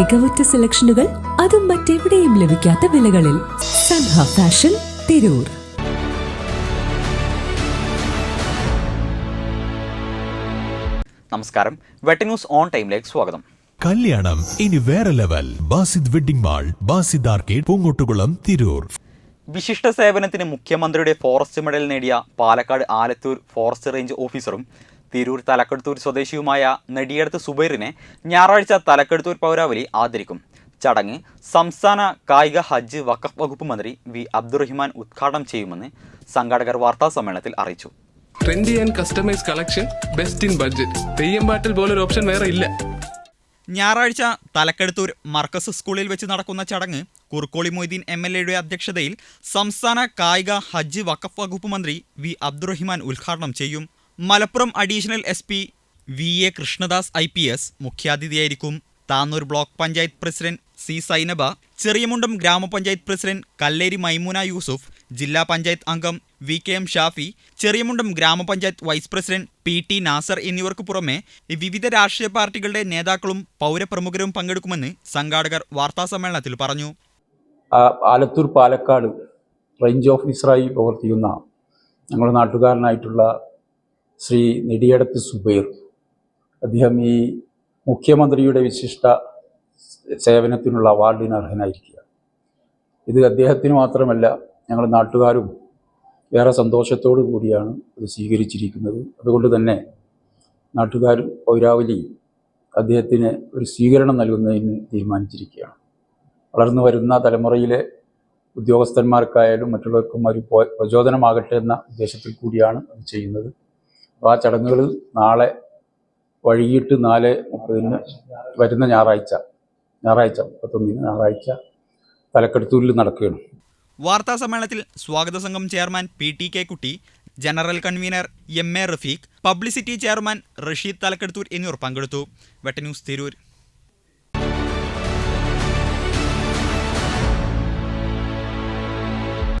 മികവുറ്റ സെലക്ഷനുകൾ അതും മറ്റെവിടെയും ലഭിക്കാത്ത വിലകളിൽ സൻഹ ഫാഷൻ തിരൂർ. നമസ്കാരം. വെട്ടി ന്യൂസ് ഓൺ ടൈമിലേക്ക് സ്വാഗതം. കല്യാണം ഇനി വേറെ level. Basid wedding mall Basid arcade Poongottukulam Tirur. വിശിഷ്ട സേവനത്തിന് മുഖ്യമന്ത്രിയുടെ ഫോറസ്റ്റ് മെഡൽ നേടിയ പാലക്കാട് ആലത്തൂർ ഫോറസ്റ്റ് റേഞ്ച് ഓഫീസറും തിരൂർ തലക്കെടുത്തൂർ സ്വദേശിയുമായ നെടിയടത്ത് സുബൈറിനെ ഞായറാഴ്ച തലക്കെടുത്തൂർ പൗരാവലി ആദരിക്കും. ചടങ്ങ് സംസ്ഥാന കായിക ഹജ്ജ് വഖഫ് വകുപ്പ് മന്ത്രി വി അബ്ദുറഹിമാൻ ഉദ്ഘാടനം ചെയ്യുമെന്ന് സംഘാടകർ വാർത്താ സമ്മേളനത്തിൽ അറിയിച്ചു. Trendy and customise collection best in budget Theyyam പാട്ടിൽ പോലൊരു ഓപ്ഷൻ വേറെ ഇല്ല. ഞായറാഴ്ച തലക്കെടുത്തൂർ മർക്കസ് സ്കൂളിൽ വെച്ച് നടക്കുന്ന ചടങ്ങ് കുറുക്കോളി മൊയ്തീൻ എം എൽ എയുടെ അധ്യക്ഷതയിൽ സംസ്ഥാന കായിക ഹജ്ജ് വഖഫ് വകുപ്പ് മന്ത്രി വി അബ്ദുറഹിമാൻ ഉദ്ഘാടനം ചെയ്യും. Malappuram additional S P V A Krishnadas I P S മുഖ്യാതിഥിയായിരിക്കും Tanur block panchayat president C Sainaba Cheriyamundam ഗ്രാമപഞ്ചായത്ത് പ്രസിഡന്റ് കല്ലേരി മൈമൂന യൂസുഫ് ജില്ലാ പഞ്ചായത്ത് അംഗം V K M Shafi Cheriyamundam ഗ്രാമപഞ്ചായത്ത് vice president P T Nasar എന്നിവർക്ക് പുറമെ വിവിധ രാഷ്ട്രീയ പാർട്ടികളുടെ നേതാക്കളും പൗരപ്രമുഖരും പങ്കെടുക്കുമെന്ന് സംഘാടകർ വാർത്താസമ്മേളനത്തിൽ പറഞ്ഞു. ആലത്തൂർ പാലക്കാട് റേഞ്ച് ഓഫീസറായി പ്രവർത്തിക്കുന്ന ഞങ്ങളുടെ നാട്ടുകാരനായിട്ടുള്ള ശ്രീ നെടിയടത്ത് സുബൈർ. അദ്ദേഹം ഈ മുഖ്യമന്ത്രിയുടെ വിശിഷ്ട സേവനത്തിനുള്ള അവാർഡിന് അർഹനായിരിക്കുക ഇത് അദ്ദേഹത്തിന് മാത്രമല്ല ഞങ്ങൾ നാട്ടുകാരും ഏറെ സന്തോഷത്തോടു കൂടിയാണ് ഇത് സ്വീകരിച്ചിരിക്കുന്നത്. അതുകൊണ്ട് തന്നെ നാട്ടുകാരും പൗരാവലി അദ്ദേഹത്തിന് ഒരു സ്വീകരണം നൽകുന്നതിന് തീരുമാനിച്ചിരിക്കുകയാണ്. വളർന്നു വരുന്ന തലമുറയിലെ ഉദ്യോഗസ്ഥന്മാർക്കായാലും മറ്റുള്ളവർക്കും ഒരു പ്രചോദനമാകട്ടെ എന്ന ഉദ്ദേശത്തിൽ കൂടിയാണ് അത് ചെയ്യുന്നത്. അപ്പോൾ ആ ചടങ്ങുകളിൽ നാളെ വൈകിട്ട് നാല് മുപ്പതിന് വരുന്ന ഞായറാഴ്ച ഞായറാഴ്ച മുപ്പത്തൊന്നിന് ഞായറാഴ്ച തലക്കെടുത്തൂരിൽ നടക്കുകയാണ്. വാർത്താ സമ്മേളനത്തിൽ സ്വാഗത സംഘം chairman P T K Kutty general convener M A Rafeeq publicity chairman Rasheed Thalakkaduthur എന്നിവർ പങ്കെടുത്തു. വെട്ടന്യൂസ് തിരൂർ.